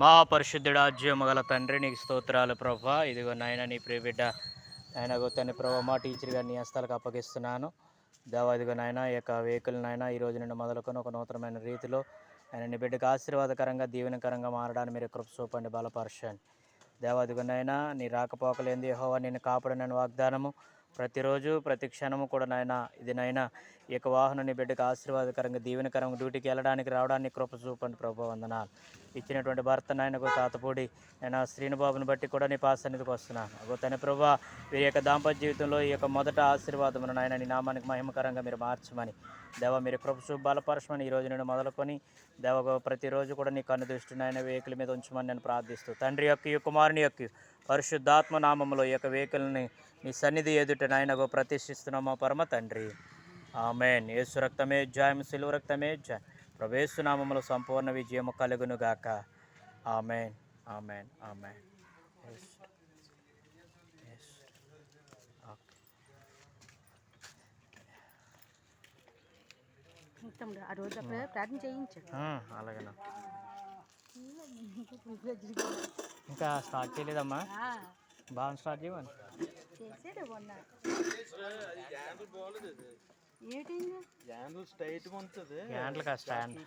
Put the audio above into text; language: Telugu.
మా పరిశుద్ధుడా జీవమగల తండ్రి నీకు స్తోత్రాలు ప్రభా. ఇదిగో నాయన నీ ప్రియబిడ్డ ఆయన తన ప్రభా మా టీచర్ గారిని నీ హస్తాలకు అప్పగిస్తున్నాను. దేవా ఇదిగో నాయన ఈ యొక్క వెహికల్ నాయన ఈ రోజు నుండి మొదలుకొని ఒక నూతనమైన రీతిలో ఆయన నీ బిడ్డకు ఆశీర్వాదకరంగా దీవెనకరంగా మారడానికి మీరు కృప చూపండి బలపరచండి. దేవాదిగో నాయన నీ రాకపోకలేంది యెహోవా నేను కాపాడనని వాగ్దానము. ప్రతిరోజు ప్రతి క్షణము కూడా నాయన ఇది నాయన ఈ యొక్క వాహనం నీ బిడ్డకు ఆశీర్వాదకరంగా దీవెనకరంగా డ్యూటీకి వెళ్ళడానికి రావడానికి కృప చూపండి ప్రభు వందనాలు. ఇచ్చినటువంటి భర్త నాయనకు తాతపూడి నేను శ్రీనుబాబుని బట్టి కూడా నీ పాసన్నిధికి వస్తున్నాను. అగో తన ప్రభా వీరి యొక్క దాంపత్య జీవితంలో ఈ యొక్క మొదట ఆశీర్వాదమును నాయన నీ నామానికి మహిమకరంగా మీరు మార్చమని. దేవ మీరు కృప చూపు బలపరచమని ఈ రోజు నేను మొదలుకొని దేవ ప్రతిరోజు కూడా నీ కన్ను దృష్టి నాయన వేకుల మీద ఉంచమని నేను ప్రార్థిస్తూ. తండ్రి యొక్క కుమారుని యొక్క పరిశుద్ధాత్మ నామములో ఈ యొక్క వేకుల్ని నీ సన్నిధి ఎదుట నాయనగో ప్రతిష్ఠిస్తున్నామా పరమ తండ్రి. ఆమెన్. యేసు రక్తమే జాయం సిలువ రక్తమే జాయం. ప్రవేశు నామములో సంపూర్ణ విజయము కలుగును గాక ఆమెన్. ఆమెన్. ఆమెన్ ఆ రోజు అప్పుడే ప్రార్థన చేయించాడు ఆ, అలాగేనా? ఇంకా స్టార్ట్ చేయలేదమ్మా. బాగా స్టార్ట్ చేయమని. హ్యాండిల్ స్ట్రైట్గా ఉంటుంది. స్టాండ్